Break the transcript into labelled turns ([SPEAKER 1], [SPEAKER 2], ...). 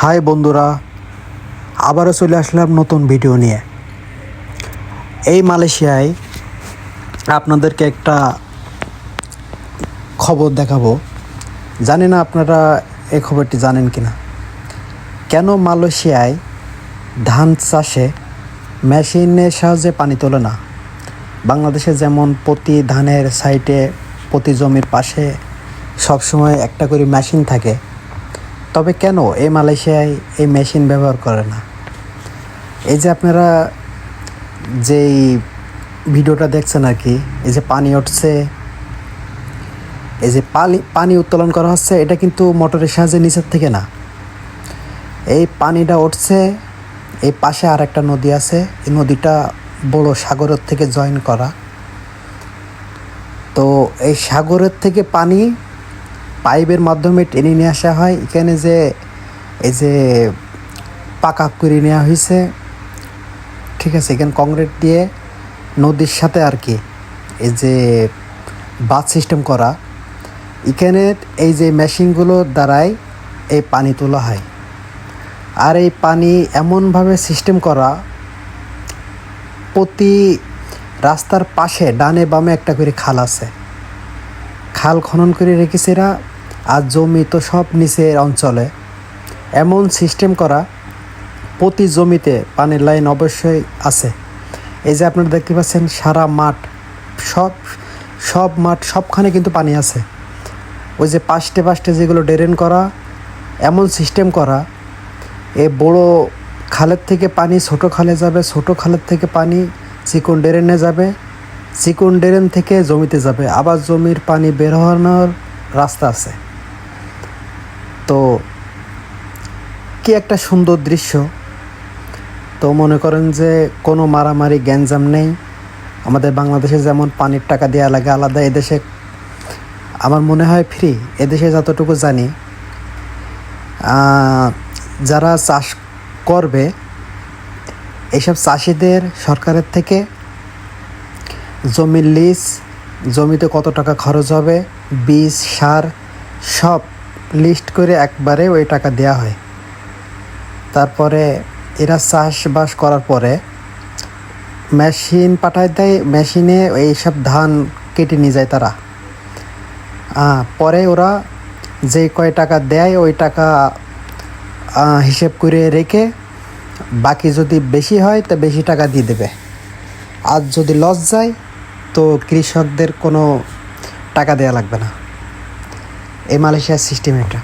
[SPEAKER 1] High বন্ধুরা, আবারও চলে আসলাম নতুন ভিডিও নিয়ে। এই মালয়েশিয়ায় আপনাদেরকে একটা খবর দেখাবো। জানি না আপনারা এই খবরটি জানেন কি না কেন মালয়েশিয়ায় ধান চাষে মেশিনের সাহায্যে পানি তোলে না? বাংলাদেশে যেমন প্রতি ধানের সাইটে প্রতি জমির পাশে সবসময় একটা করে মেশিন থাকে তবে কেন এই মালয়েশিয়ায় এই মেশিন ব্যবহার করে না? এই যে আপনারা যেই ভিডিওটা দেখছেন আর কি, এই যে পানি উঠছে, এই যে পানি পানি উত্তোলন করা হচ্ছে, এটা কিন্তু মোটরের সাহায্যে নিচের থেকে না। এই পানিটা উঠছে, এই পাশে আর একটা নদী আছে, এই নদীটা বড় সাগরের থেকে জয়েন করা। তো এই সাগরের থেকে পানি পাইপের মাধ্যমে টেনে নিয়ে আসা হয়। এখানে যে, এই যে পাকা করে নেওয়া হয়েছে ঠিক আছে, এখানে কংক্রিট দিয়ে নদীর সাথে আর কি এই যে বাথ সিস্টেম করা। এখানে এই যে মেশিনগুলোর দ্বারাই এই পানি তোলা হয়। আর এই পানি এমনভাবে সিস্টেম করা, প্রতি রাস্তার পাশে ডানে বামে একটা করে খাল আছে। খাল খনন করে রেখেছে এরা। আর জমি তো সব নিচের অঞ্চলে। এমন সিস্টেম করা প্রতি জমিতে পানির লাইন অবশ্যই আছে। এই যে আপনারা দেখতে পাচ্ছেন, সারা মাঠ, সব সব মাঠ, সবখানে কিন্তু পানি আছে। ওই যে পাশটে পাশটে যেগুলো ড্রেন করা, এমন সিস্টেম করা, এ বড় খালের থেকে পানি ছোট খালে যাবে, ছোট খালের থেকে পানি চিকন ড্রেনে যাবে, চিকন ড্রেন থেকে জমিতে যাবে। আবার জমির পানি বের হওয়ানোর রাস্তা আছে। তো কি একটা সুন্দর দৃশ্য। তো মনে করেন যে কোনো মারামারি, গ্যাঞ্জাম নেই। আমাদের বাংলাদেশে যেমন পানির টাকা দেওয়া লাগে, আলাদা এদেশে আমার মনে হয় ফ্রি এদেশে যতটুকু জানি যারা চাষ করবে এইসব চাষিদের সরকারের থেকে জমির লিজ জমিতে কত টাকা খরচ হবে, বীজ, সার, সব লিস্ট করে একবারে ওই টাকা দেওয়া হয়। তারপরে এরা চাষবাস করার পরে মেশিন পাঠায় দেয়, মেশিনে এইসব ধান কেটে নিয়ে যায় তারা। পরে ওরা যে কয় টাকা দেয়, ওই টাকা হিসেব করে রেখে বাকি যদি বেশি হয়, তো বেশি টাকা দিয়ে দেবে। আর যদি লস যায়, তো কৃষকদের কোনো টাকা দেওয়া লাগবে না। এই মালয়েশিয়ার সিস্টেম এটা।